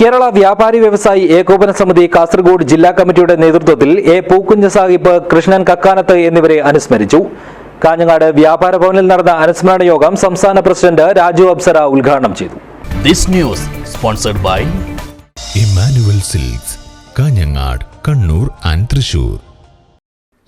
കേരള വ്യാപാരി വ്യവസായി ഏകോപന സമിതി കാസർഗോഡ് ജില്ലാ കമ്മിറ്റിയുടെ നേതൃത്വത്തിൽ എ പൂക്കുഞ്ഞ സാഹിബ് കൃഷ്ണൻ കക്കാനത്ത് എന്നിവരെ അനുസ്മരിച്ചു. കാഞ്ഞങ്ങാട് വ്യാപാര ഭവനിൽ നടന്ന അനുസ്മരണ യോഗം സംസ്ഥാന പ്രസിഡന്റ് രാജു അബ്സറ ഉദ്ഘാടനം ചെയ്തു. This news sponsored by Emmanuel Silks Kanhangad Kannur and Thrissur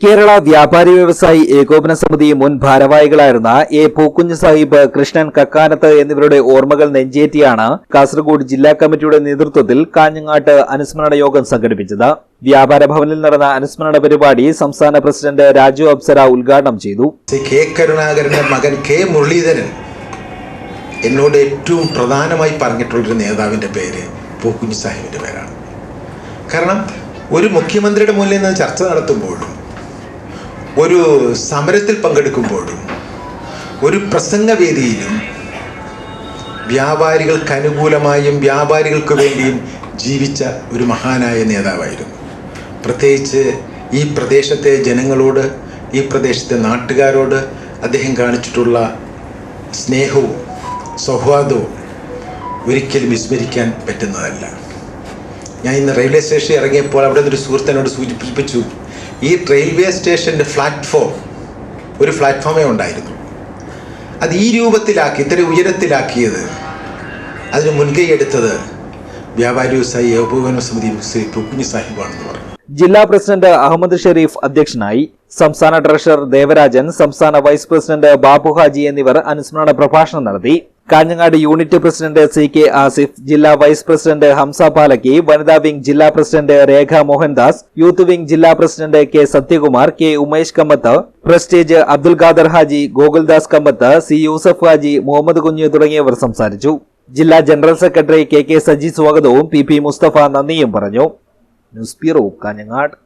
Kerala Vyapari Vyavasayi Ekopana Samiti മുൻ ഭാരവാഹികളായിരുന്ന എ പൂക്കുഞ്ഞ് സാഹിബ് കൃഷ്ണൻ കക്കാനത്ത് എന്നിവരുടെ ഓർമ്മകൾ നെഞ്ചേറ്റിയാണ് കാസർഗോഡ് ജില്ലാ കമ്മിറ്റിയുടെ നേതൃത്വത്തിൽ കാഞ്ഞങ്ങാട്ട് അനുസ്മരണ യോഗം സംഘടിപ്പിച്ചത്. വ്യാപാര ഭവനിൽ നടന്ന അനുസ്മരണ പരിപാടി സംസ്ഥാന പ്രസിഡന്റ് രാജു അപ്സര ഉദ്ഘാടനം ചെയ്തു. കെ കരുണാകരന്റെ മകൻ കെ മുരളീധരൻ എന്നോട് ഏറ്റവും പ്രധാനമായി പറഞ്ഞിട്ടുള്ളൊരു നേതാവിന്റെ പേര് പൂക്കുഞ്ഞ് സാഹിബിന്റെ പേരാണ്. കാരണം ഒരു മുഖ്യമന്ത്രിയുടെ മുന്നിൽ നിന്ന് ചർച്ച നടത്തുമ്പോഴും ഒരു സമരത്തിൽ പങ്കെടുക്കുമ്പോഴും ഒരു പ്രസംഗവേദിയിലും വ്യാപാരികൾക്ക് അനുകൂലമായും വ്യാപാരികൾക്ക് വേണ്ടിയും ജീവിച്ച ഒരു മഹാനായ നേതാവായിരുന്നു. പ്രത്യേകിച്ച് ഈ പ്രദേശത്തെ ജനങ്ങളോട് ഈ പ്രദേശത്തെ നാട്ടുകാരോട് അദ്ദേഹം കാണിച്ചിട്ടുള്ള സ്നേഹവും സൗഹാർദ്ദവും ഒരിക്കലും വിസ്മരിക്കാൻ പറ്റുന്നതല്ല. ഞാൻ ഇന്ന് റെയിൽവേ സ്റ്റേഷനിൽ ഇറങ്ങിയപ്പോൾ അവിടെ നിന്നൊരു സുഹൃത്തിനോട് സൂചിപ്പിച്ചു ഈ റെയിൽവേ സ്റ്റേഷന്റെ പ്ലാറ്റ്ഫോം ഒരു പ്ലാറ്റ്ഫോമേ ഉണ്ടായിരുന്നു. അത് ഈ രൂപത്തിലാക്കി ഇത്ര ഉയരത്തിലാക്കിയത്. അതിന് മുൻകൈ എടുത്തത് വ്യാപാരി വ്യവസായി ഏകോപന സമിതി പുക്കുഞ്ഞി സാഹിബാണെന്ന് പറഞ്ഞു. ജില്ലാ പ്രസിഡന്റ് അഹമ്മദ് ഷെരീഫ് അധ്യക്ഷനായി സംസ്ഥാന ട്രഷറർ ദേവരാജൻ സംസ്ഥാന വൈസ് പ്രസിഡന്റ് ബാബു ഹാജി എന്നിവർ അനുസ്മരണ പ്രഭാഷണം നടത്തി. Kanhangad unit president C K Asif ജില്ലാ വൈസ് പ്രസിഡന്റ് ഹംസ പാലക്കി വനിതാ വിംഗ് ജില്ലാ president Rekha Mohandas youth wing ജില്ലാ president K Sathyakumar K Umesh Kamath prestige Abdul Khader Haji Gokuldas Kamath C Yusuf Haji Muhammad Kunju തുടങ്ങിയവർ സംസാരിച്ചു. ജില്ലാ general secretary K K Saji സ്വാഗതവും P P Musthafa നന്ദിയും പറഞ്ഞു. News bureau Kanhangad.